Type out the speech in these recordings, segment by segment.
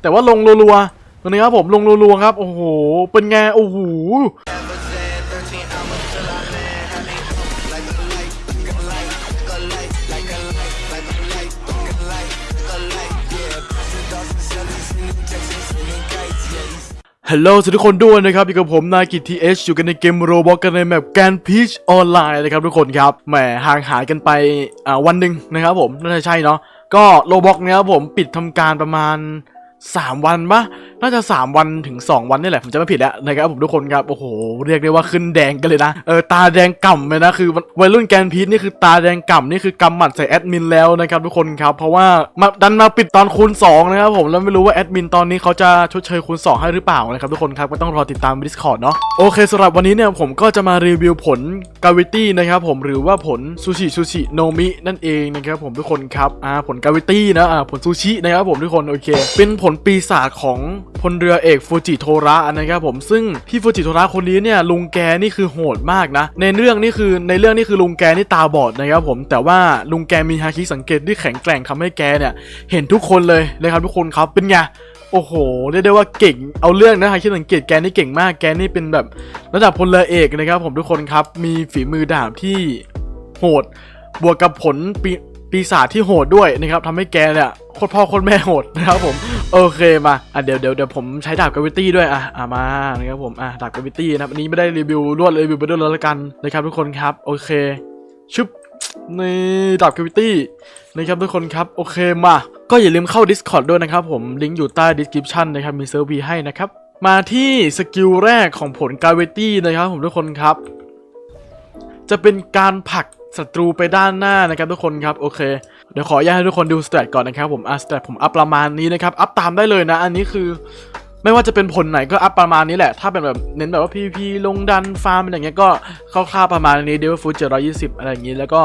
แต่ว่าลงรัวๆตัวนี้ครับผมลงรัวๆครับ โอ้โห เป็นไงโอ้โหฮัลโหลทุกคนด้วยนะครับอยู่กับผมนายกิตทีเอชอยู่กันในเกมโรบอทกันในแมปแกนพีชออนไลน์นะครับทุกคนครับแหมห่างหายกันไปอ่าวันหนึ่งนะครับผมน่าจะใช่เนาะก็โรบอกเนี้ยครับผมปิดทำการประมาณ 3วันปะน่าจะ3วันถึง2วันนี่แหละผมจะไม่ผิดแล้วนะครับผมทุกคนครับโอ้โหเรียกได้ว่าขึ้นแดงกันเลยนะเออตาแดงก่ำเลยนะคือวัยรุ่นแกนพีชนี่คือตาแดงก่ำนี่คือกำหมัดใส่แอดมินแล้วนะครับทุกคนครับเพราะว่ามาดันมาปิดตอนคูณ2นะครับผมแล้วไม่รู้ว่าแอดมินตอนนี้เขาจะชดเชยคูณ2ให้หรือเปล่านะครับทุกคนครับก็ต้องรอติดตาม Discord เนาะโอเคสำหรับวันนี้เนี่ยผมก็จะมารีวิวผลกาวิตี้นะครับผมหรือว่าผลซูชิซูชิโนมินั่นเองนะครับผมทุกคนครับอ่าผลกาวิตี้นะอ่าผลซูชินะครับผมทุกคนโอเคเป็นผลลปีศาจของพลเรือเอกฟูจิโทระนะครับผมซึ่งพี่ฟูจิโทระคนนี้เนี่ยลุงแกนี่คือโหดมากนะ ในเรื่องนี่คือในเรื่องนี่คือลุงแกนี่ตาบอดนะครับผมแต่ว่าลุงแกมีฮาคิสังเกตที่แข็งแกร่งทำให้แกเนี่ยเห็นทุกคนเลยนะครับทุกคนครับเป็นไงโอ้โหเรียกได้ว่าเก่งเอาเรื่องนะฮะคิดสังเกตแกนี่เก่งมากแกนี่เป็นแบบระดับพลเรือเอกนะครับผมทุกคนครับมีฝีมือดาบที่โหดบวกกับผล ปีศาจที่โหดด้วยนะครับทำให้แกเนี่ยโคตรพ่อโคตรแม่โหดนะครับผมโอเคมาอะเดี๋ยวเดี๋ยวเดี๋ยวผมใช้ดาบกาวิตี้ด้วยอะอะมานะครับผมอะดาบกาวิตี้นะครับอันนี้ไม่ได้รีวิวรวดเลยรีวิวไปด้วยแล้วละกันนะครับทุกคนครับโอเคชุบนี่ดาบกาวิตี้นะครับทุกคนครับโอเคมาก็อย่าลืมเข้า Discord ด้วยนะครับผมลิงก์อยู่ใต้ description นะครับมีเซิร์ฟวีให้นะครับมาที่สกิลแรกของผลกาวิตี้นะครับผมทุกคนครับ จะเป็นการผลัก ศัตรูไปด้านหน้านะครับทุกคนครับโอเคเดี๋ยวขออนุญาตให้ทุกคนดูสเตตก่อนนะครับผมอะสเตตผมอัพประมาณนี้นะครับอัพตามได้เลยนะ อันนี้คือ ไม่ว่าจะเป็นผลไหนก็อัพประมาณนี้แหละ ถ้าเป็นแบบเน้นแบบว่า PVP ลงดันฟาร์มอะไรอย่างเงี้ยก็คร่าวๆประมาณนี้เดวฟูเจ็ดร้อยยี่สิบอะไรอย่างงี้ แล้วก็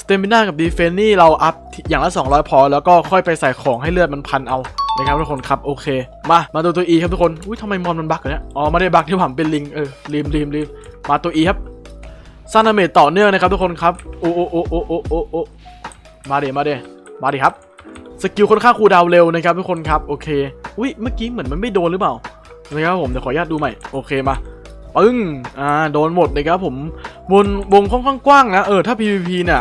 สเตมิน่ากับดีเฟนนี่เราอัพอย่างละ200พอ แล้วก็ค่อยไปใส่ของให้เลือดมันพันเอานะครับทุกคนครับโอเค มามาดูตัว E ครับทุกคนอุ้ยทำไมมอนมันบักเนี่ยอ๋อไม่ได้บักที่ผมเป็นลิงเออลืมลืมลืมมาตัว E ครับ ซานาเมตต่อเนื่องนะครับทุกคนครับ โอ้โอ้โอ้โอ้โอ้โอ้โอ้มาเดมาเดมาดิครับ สกิลค่อนข้างคูดาวเร็วนะครับทุกคนครับ โอเค อุ้ยเมื่อกี้เหมือนมันไม่โดนหรือเปล่า นะครับผมเดี๋ยวขออนุญาตดูใหม่ โอเคมาปึ้ง อ่า โดนหมดนะครับผมวงวงค่อนข้างกว้างนะ เออ ถ้า PVP เนี่ย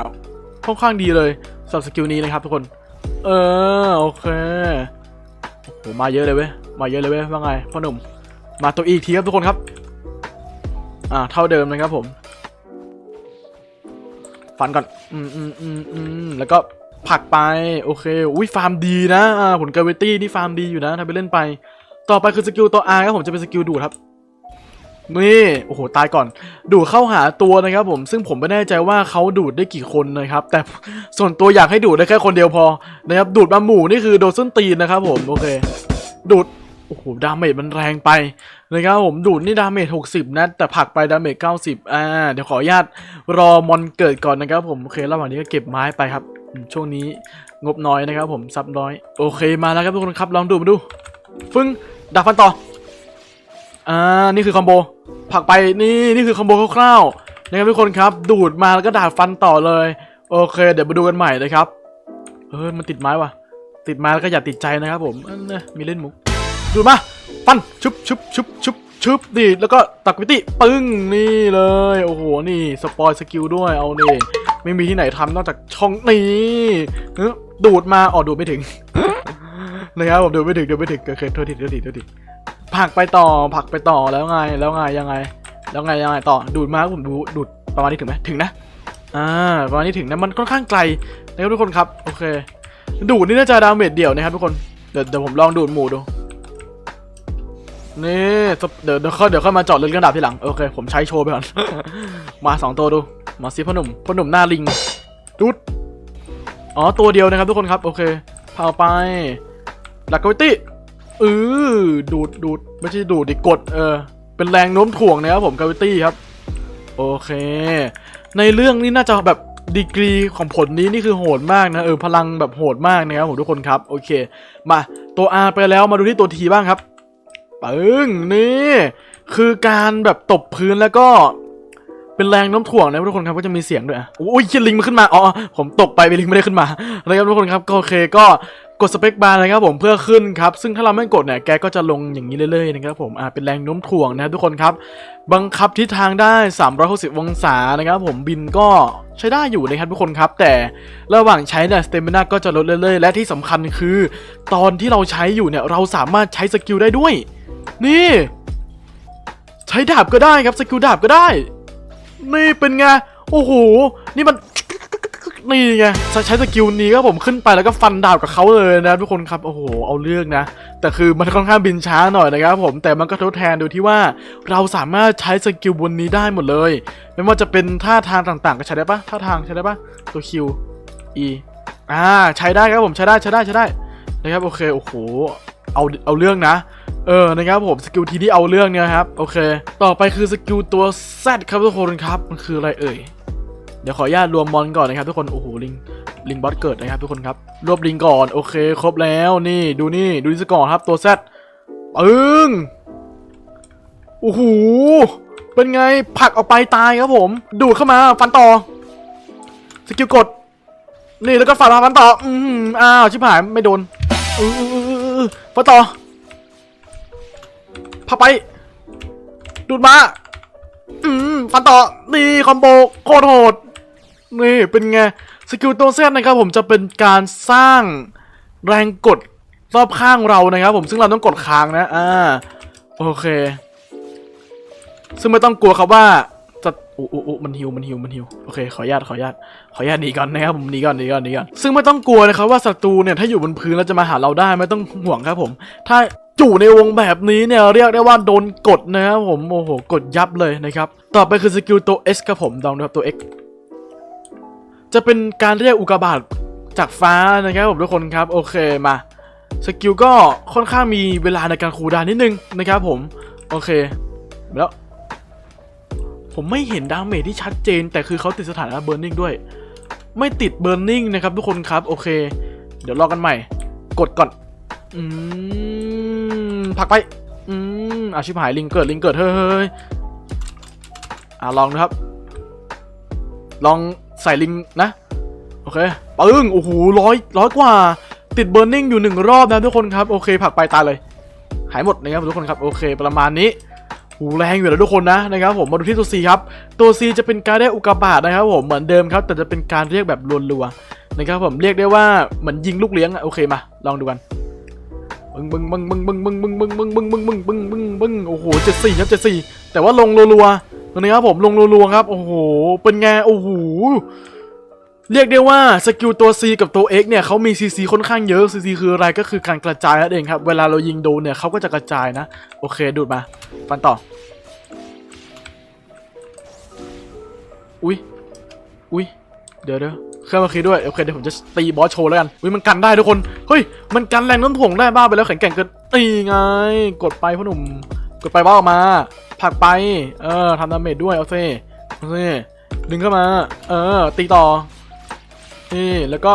ค่อนข้างดีเลยสำหรับสกิลนี้นะครับทุกคน เออ โอเค โอ้โห มาเยอะเลยเว้ย มาเยอะเลยเว้ย ว่าไงพ่อหนุ่ม มาตัวอีกทีครับทุกคนครับ อ่า เท่าเดิมนะครับผม ฟันก่อน อืมอืมอืมอืมแล้วก็ผักไป โอเค อุ้ยฟาร์มดีนะอ่าผลเกาเวตี้นี่ฟาร์มดีอยู่นะทำไปเล่นไป ต่อไปคือสกิลตัว R ครับผมจะเป็นสกิลดูดครับ นี่ โอ้โห ตายก่อน ดูดเข้าหาตัวนะครับผม ซึ่งผมไม่แน่ใจว่าเขาดูดได้กี่คนนะครับ แต่ส่วนตัวอยากให้ดูดได้แค่คนเดียวพอ นะครับ ดูดมาหมู่นี่คือโดนส้นตีนนะครับผม โอเค ดูด โอ้โห ดาเมจมันแรงไปนะครับผมดูดนี่ดาเมจ60 นะ แต่ผักไปดาเมจ90 อ่า เดี๋ยวขออนุญาตรอมอนเกิดก่อนนะครับผม โอเค ระหว่างนี้ก็เก็บไม้ไปครับ ช่วงนี้งบน้อยนะครับผมซับน้อย โอเค มาแล้วครับทุกคนครับ ลองดูมาดู ฟึ้งดักฟันต่อ อ่า นี่คือคอมโบ ผักไป นี่ นี่คือคอมโบคร่าวๆนะครับทุกคนครับ ดูดมาแล้วก็ดาบฟันต่อเลย โอเค เดี๋ยวมาดูกันใหม่นะครับ เฮ้ย มันติดไม้ว่ะ ติดไม้แล้วก็อย่าติดใจนะครับผม มีเล่นมุก ดูดมาฟันชุบชุบชุบชุบชุบนี่แล้วก็ตักวิติปึ้งนี่เลยโอ้โหนี่สปอยสกิลด้วยเอาเนี่ไม่มีที่ไหนทำนอกจากช่องนี้ดูดมาอ๋อดูดไม่ถึงนะครับผมดูดไม่ถึงดูดไม่ถึงโอเคโทษทีโทษทีโทษทีผักไปต่อผักไปต่อแล้วไงแล้วไงยังไง แล้วไงยังไงต่อดูดมาผมดูดูดประมาณนี้ถึงไหมถึงนะอ่าประมาณนี้ถึงนะมันค่อนข้างไกลนะครับทุกคนครับโอเค ดูดนี่น่าจะดาเมจเดี่ยวนะครับทุกคนเดี๋ยวเดี๋ยวผมลองดูดหมูดู นี่สปเดี๋ยวเดี๋ยวค่อยเดี๋ยวค่อยมาเจาะเรื่องกระดาษทีหลัง โอเค ผมใช้โชว์ไปก่อน มาสองตัวดูมาซิพ่อหนุ่มพ่อหนุ่มหน้าลิงดูดอ๋อ ตัวเดียวนะครับทุกคนครับ โอเคพาไปหลักกาวิตี้เออดูดดูดไม่ใช่ดูดดิกด เออ เป็นแรงโน้มถ่วงนะครับผมกาวิตี้ครับ โอเค ในเรื่องนี้น่าจะแบบดีกรีของผลนี้นี่คือโหดมากนะเออพลังแบบโหดมากนะครับผมทุกคนครับ โอเค มาตัว R ไปแล้วมาดูที่ตัว T บ้างครับ ปึ้งนี่คือการแบบตบพื้นแล้วก็เป็นแรงโน้มถ่วงนะทุกคนครับก็จะมีเสียงด้วยโอ้ยเหี้ยลิงมันขึ้นมาอ๋อผมตกไปไปลิงไม่ได้ขึ้นมานะครับทุกคนครับก็โอเคก็กดสเปคบาร์นะครับผมเพื่อขึ้นครับซึ่งถ้าเราไม่กดเนี่ยแกก็จะลงอย่างนี้เรื่อยๆนะครับผมอ่าเป็นแรงโน้มถ่วงนะครับทุกคนครับ บังคับทิศทางได้ 360 องศานะครับผมบินก็ใช้ได้อยู่นะครับทุกคนครับ แต่ระหว่างใช้เนี่ยสเตมินาก็จะลดเรื่อยๆ และที่สำคัญคือ ตอนที่เราใช้อยู่เนี่ยเราสามารถใช้สกิลได้ด้วย นี่ ใช้ดาบก็ได้ครับสกิลดาบก็ได้ นี่เป็นไง โอ้โห นี่มัน นี่ไงใช้สกิลนี้ครับผมขึ้นไปแล้วก็ฟันดาบกับเขาเลยนะทุกคนครับ โอ้โห เอาเรื่องนะ แต่คือมันค่อนข้างบินช้าหน่อยนะครับผม แต่มันก็ทดแทนโดยที่ว่าเราสามารถใช้สกิลบนนี้ได้หมดเลย ไม่ว่าจะเป็นท่าทางต่างๆ ก็ใช้ได้ปะท่าทางใช้ได้ปะตัว Q E อ่าใช้ได้ครับผมใช้ได้ใช้ได้ใช้ได้นะครับโอเคโอ้โหเอาเอาเรื่องนะ เออนะครับผมสกิลทีที่เอาเรื่องเนี่ยครับโอเค ต่อไปคือสกิลตัว Z ครับทุกคนครับมันคืออะไรเอ่ยเดี๋ยวขออนุญาตรวมมอนก่อนนะครับทุกคนโอ้โหลิงลิงบอสเกิดนะครับทุกคนครับรวบลิงก่อนโอเค ครบแล้วนี่ดูนี่ดูนี่สก่อนครับตัว Z ปึ้งโอ้โหเป็นไงผลักออกไปตายครับผม ดูดเข้ามาฟันต่อสกิลกด นี่แล้วก็ฟันมาฟันต่ออืมอ้าวชิบหายไม่โดนออเออเออเออฟันต่อ พับไป ดูดมา อืมฟันต่อ นี่คอมโบโคตรโหด นี่เป็นไง สกิลตัวเซตนะครับผมจะเป็นการสร้างแรงกดรอบข้างเรานะครับผมซึ่งเราต้องกดค้างนะ อ่า โอเค ซึ่งไม่ต้องกลัวครับว่าจะอู้อู้อู้มันหิว มันหิว มันหิว โอเค ขออนุญาต ขออนุญาต ขออนุญาตหนีก่อนนะครับผม หนีก่อน หนีก่อน หนีก่อน ซึ่งไม่ต้องกลัวนะครับว่าศัตรูเนี่ย ถ้าอยู่บนพื้นแล้วจะมาหาเราได้ ไม่ต้องห่วงครับผม ถ้า จู่ในวงแบบนี้เนี่ยเรียกได้ว่าโดนกดนะครับผมโอ้โหกดยับเลยนะครับ ต่อไปคือสกิลตัว S ครับผมลองดูครับตัว X จะเป็นการเรียกอุกาบาตจากฟ้านะครับผมทุกคนครับโอเคมาสกิลก็ค่อนข้างมีเวลาในการคูลดาวน์นิดนึงนะครับผมโอเคแล้วผมไม่เห็นดาเมจที่ชัดเจน แต่คือเขาติดสถานะเบ r ร์นิ่งด้วย ไม่ติดเบ r ร์นิ่งนะครับทุกคนครับโอเค เดี๋ยวรอกันใหม่ กดก่อน อืม ผักไป อืมอาชิบหายลิงเกิดลิงเกิดเฮ้ยอะลองนะครับ ลองใส่ลิงนะ โอเคปึ้งโอ้โหร้อยร้อยกว่า ติดเบ r ร์นิ่งอยู่หนึ่งรอบนะทุกคนครับ โอเคผักไปตายเลย หายหมดนะครับทุกคนครับ โอเค ประมาณนี้หูแรงอยู่แล้วทุกคนนะนะครับผมมาดูที่ตัว C ครับ ตัว C จะเป็นการเรียกอุกกาบาตนะครับผมเหมือนเดิมครับ แต่จะเป็นการเรียกแบบรัวๆนะครับผมเรียกได้ว่าเหมือนยิงลูกเลี้ยงอะโอเคมา ลองดูกัน บึ้งบึ้งบึ้งบึ้งบึ้งบึ้งบึ้งบึ้งบึ้งบึ้งบึ้งบึ้งบึ้งบึ้งบึ้งโอ้โหเจ็ดสี่ครับเจ็ดสี่แต่ว่าลงรัวๆนะครับผมลงรัวๆครับ โอ้โห เป็นไงโอ้โหเรียกได้ว่าสกิลตัว C กับตัว X เนี่ยเขามี CC ค่อนข้างเยอะ CC คืออะไรก็คือการกระจายนั่นเองครับ เวลาเรายิงโดนเนี่ยเขาก็จะกระจายนะ โอเคดูดมา ฟันต่อ อุ้ยอุ้ยเดี๋ยวเดี๋ยว เครื่องมาคีด้วยโอเคเดี๋ยวผมจะตีบอสโชว์แล้วกันอุ้ยมันกันได้ทุกคนเฮ้ยมันกันแรงน้ำถ่วงได้บ้าไปแล้วแข็งแกร่งเกินตีไง กดไปพ่อหนุ่มกดไปบ้าออกมาผักไป เออทำดาเมจด้วยเอาเซ่เอาเซ่ดึงเข้ามา เออ ตีต่อนี่แล้วก็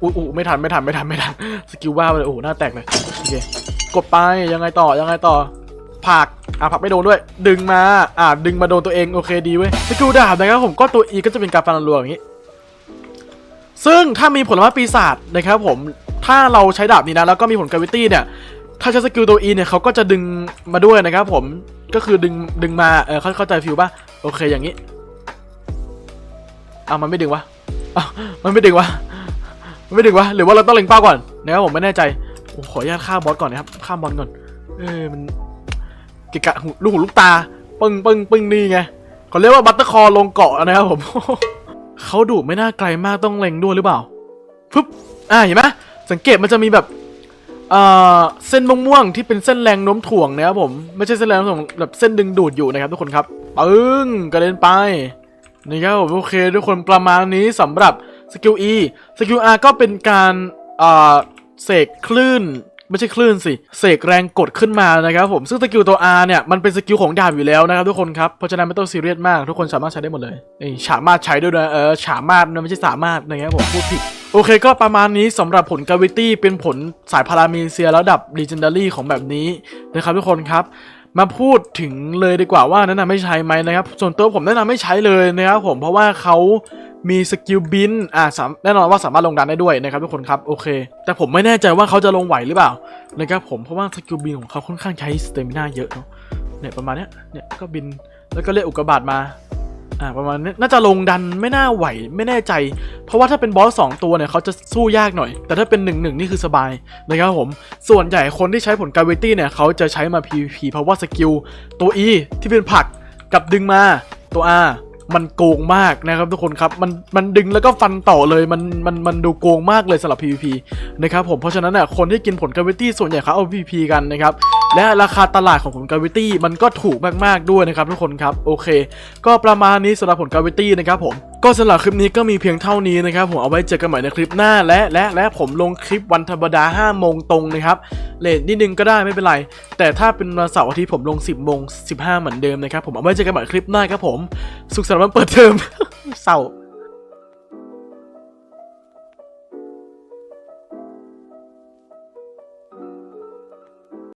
อุ้ยอุ้ไม่ทันไม่ทันไม่ทันไม่ทันสกิลว่าไปเลยโอ้โหหน้าแตกเลยโอเคกดไปยังไงต่อยังไงต่อผักอะผักไม่โดนด้วย ดึงมา อะดึงมาโดนตัวเองโอเคดีเว้ยสกิลดาบนะครับผมก็ตัว E ก็จะเป็นการฟันรัวอย่างนี้ ซึ่งถ้ามีผลไม้ปีศาจนะครับผมถ้าเราใช้ดาบนี้นะแล้วก็มีผลกราวิตี้เนี่ยถ้าใช้สกิลตัว E เนี่ยเขาก็จะดึงมาด้วยนะครับผมก็คือดึงดึงมาเออเข้าใจฟิลป่ะโอเคอย่างนี้อะมันไม่ดึงวะอะมันไม่ดึงวะมันไม่ดึงวะหรือว่าเราต้องเล็งเป้าก่อนนะครับผมไม่แน่ใจโอ้ขออนุญาตฆ่าบอสก่อนนะครับฆ่าบอสก่อนเออมันกะกะหูลูกหูลูกตาปึ้งปึ้งปึ้งนี่ไงเขาเรียกว่าบัตเตอร์คอลงเกาะนะครับผม เขาดูไม่น่าไกลมากต้องเล็งด้วยหรือเปล่าปึ๊บอ่าเห็นไหมสังเกตมันจะมีแบบเอ่อเส้นม่วงๆที่เป็นเส้นแรงโน้มถ่วงนะครับผมไม่ใช่เส้นแรงโน้มถ่วงแบบเส้นดึงดูดอยู่นะครับทุกคนครับปึ้งกระเด็นไปนี่ครับผมโอเคทุกคนประมาณนี้สำหรับสกิล E สกิล R ก็เป็นการเอ่อเสกคลื่น ไม่ใช่คลื่นสิ เสกแรงกดขึ้นมานะครับผม ซึ่งสกิลตัว R เนี่ย มันเป็นสกิลของดาบอยู่แล้วนะครับทุกคนครับ เพราะฉะนั้นไม่ต้องซีเรียสมาก ทุกคนสามารถใช้ได้หมดเลยนี่สามารถใช้ด้วยนะ เออสามารถนะไม่ใช่สามารถนะครับผมพูดผิดโอเคก็ประมาณนี้สำหรับผลกาวิตี้เป็นผลสายพารามีเซียระดับ Legendary ของแบบนี้นะครับทุกคนครับ มาพูดถึงเลยดีกว่าว่าแนะนำไม่ใช้ไหมนะครับ ส่วนตัวผมแนะนำไม่ใช้เลยนะครับผมเพราะว่าเขามีสกิลบินอ่าแน่นอนว่าสามารถลงดันได้ด้วยนะครับทุกคนครับโอเค แต่ผมไม่แน่ใจว่าเขาจะลงไหวหรือเปล่านะครับผมเพราะว่าสกิลบินของเขาค่อนข้างใช้สเตมินาเยอะเนาะเนี่ยประมาณเนี้ยเนี่ยก็บินแล้วก็เรียกอุกกาบาตมา อ่าประมาณนี้น่าจะลงดันไม่น่าไหวไม่แน่ใจ เพราะว่าถ้าเป็นบอสสองตัวเนี่ยเขาจะสู้ยากหน่อย แต่ถ้าเป็นหนึ่งหนึ่งนี่คือสบายนะครับผม ส่วนใหญ่คนที่ใช้ผลกาเวตี้เนี่ยเขาจะใช้มา PVP เพราะว่าสกิลตัว E ที่เป็นผักกับดึงมาตัว R มันโกงมากนะครับทุกคนครับ มันมันดึงแล้วก็ฟันต่อเลยมันมันมันดูโกงมากเลยสำหรับ PVP นะครับผมเพราะฉะนั้นเนี่ยคนที่กินผลกาเวตี้ส่วนใหญ่เขาเอา PVP กันนะครับและราคาตลาดของผลกาเวตี้มันก็ถูกมากๆด้วยนะครับทุกคนครับโอเค ก็ประมาณนี้สำหรับผลกาเวตี้นะครับผม ก็สำหรับคลิปนี้ก็มีเพียงเท่านี้นะครับผมเอาไว้เจอกันใหม่ในคลิปหน้าและและและผมลงคลิปวันธรรมดา5โมงตรงนะครับเลทนิดนึงก็ได้ไม่เป็นไร แต่ถ้าเป็นวันเสาร์อาทิตย์ผมลง 10โมง15 เหมือนเดิมนะครับผมเอาไว้เจอกันใหม่คลิปหน้าครับผม สุขสันต์วันเปิดเทอมเศร้า